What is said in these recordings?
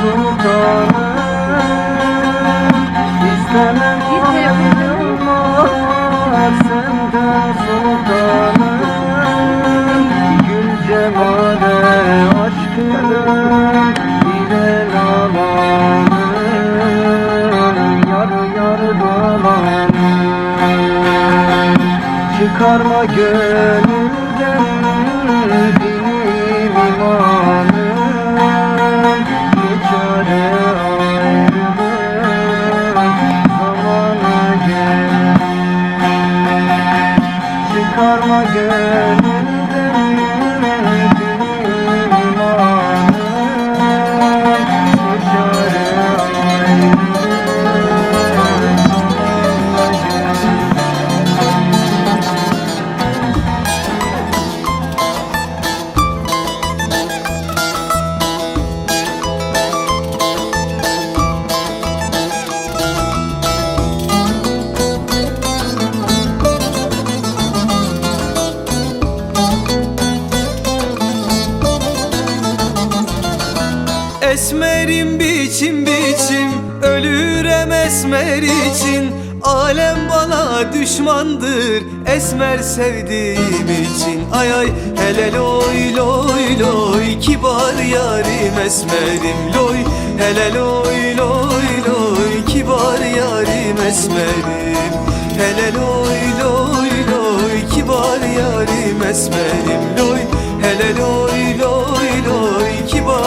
sultanım. İstemem kurtulmak senden sultanım. Gül cemale aşkının Bilel alanım Yar yar dolanım Çıkarma gönlüm biçim biçim Ölürem esmer için. Alem bana düşmandır Esmer sevdiğim için. Ay ay hele loy loy loy Kibar yarim esmerim. Loy Hele loy loy loy Kibar yarim esmerim. Hele loy loy loy Kibar yarim esmerim. Loy Hele loy loy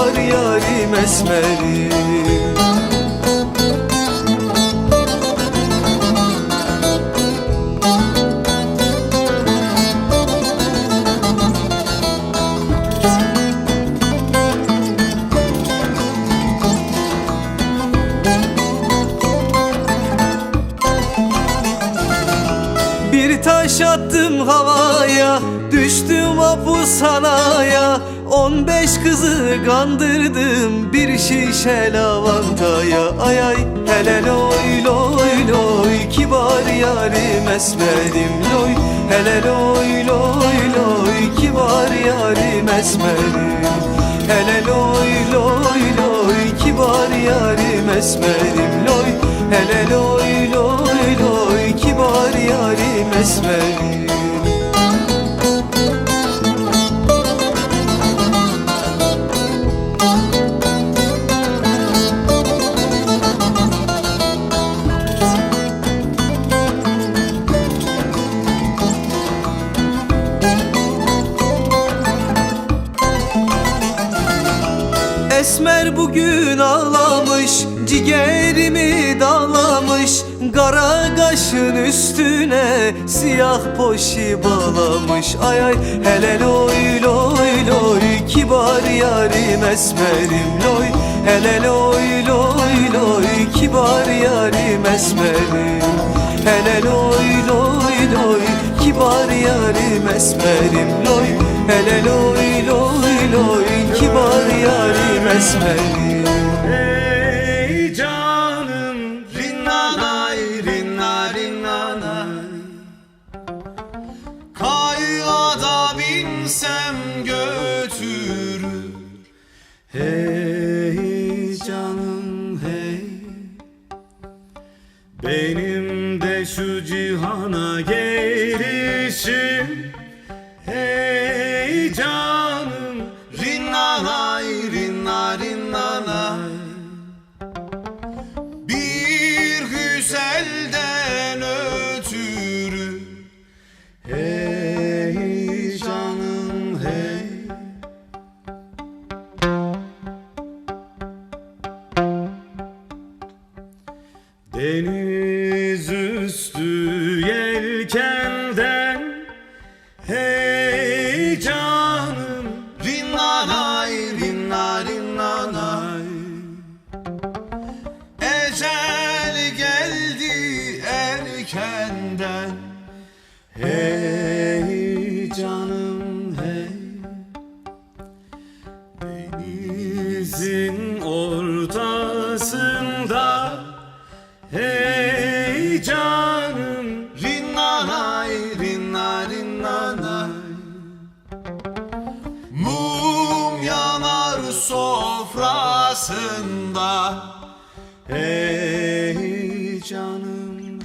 Kibar yarim esmerim. Bir taş attım havaya Düştüm hapishanaya On beş kızı kandırdım. Bir şişe lavantaya. Ay ay hele loy loy loy. Kibar yarim esmerim loy. Hele loy loy loy. Kibar yarim esmerim. Hele loy loy loy. Kibar yarim esmerim loy. Hele loy loy loy. Kibar yarim esmerim Esmer bugün ağlamış Ciğerimi dağlamış Kara kaşın üstüne Siyah poşi bağlamış. Ay ay hele loy loy loy Kibar yarim esmerim loy. Hele loy loy loy Kibar yarim esmerim. Hele loy loy loy Kibar yarim esmerim loy Hele loy loy loy Kibar yarim esmerim Ey canım rinnanay rinna rinnanay. Kayada binsem götürür. Hey canım hey. Benim de şu cihana gelişim Hey sofrasında Hey canım hey.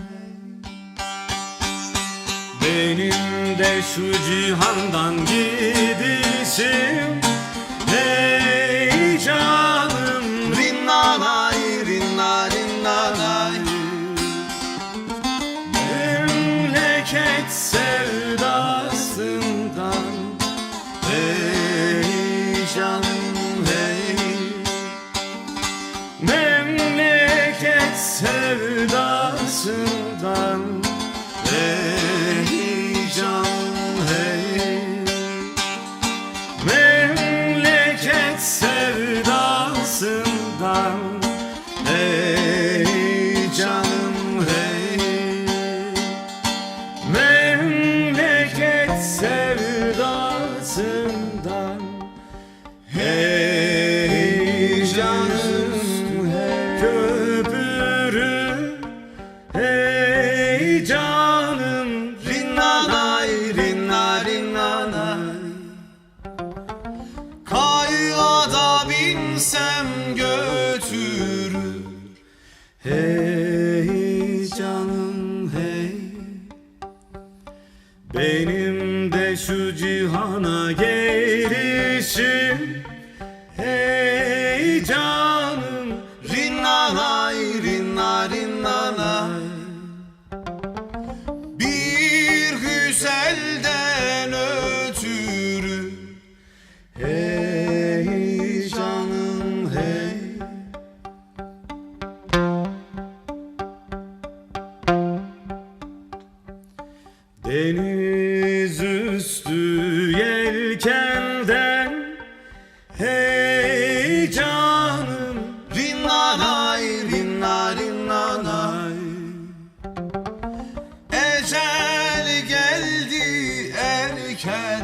Benim de şu cihandan gidişim Benim de şu cihana gelişim Hey canım Rinnanay, rinna rinnanay Bir güzelden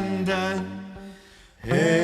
undone. Hey.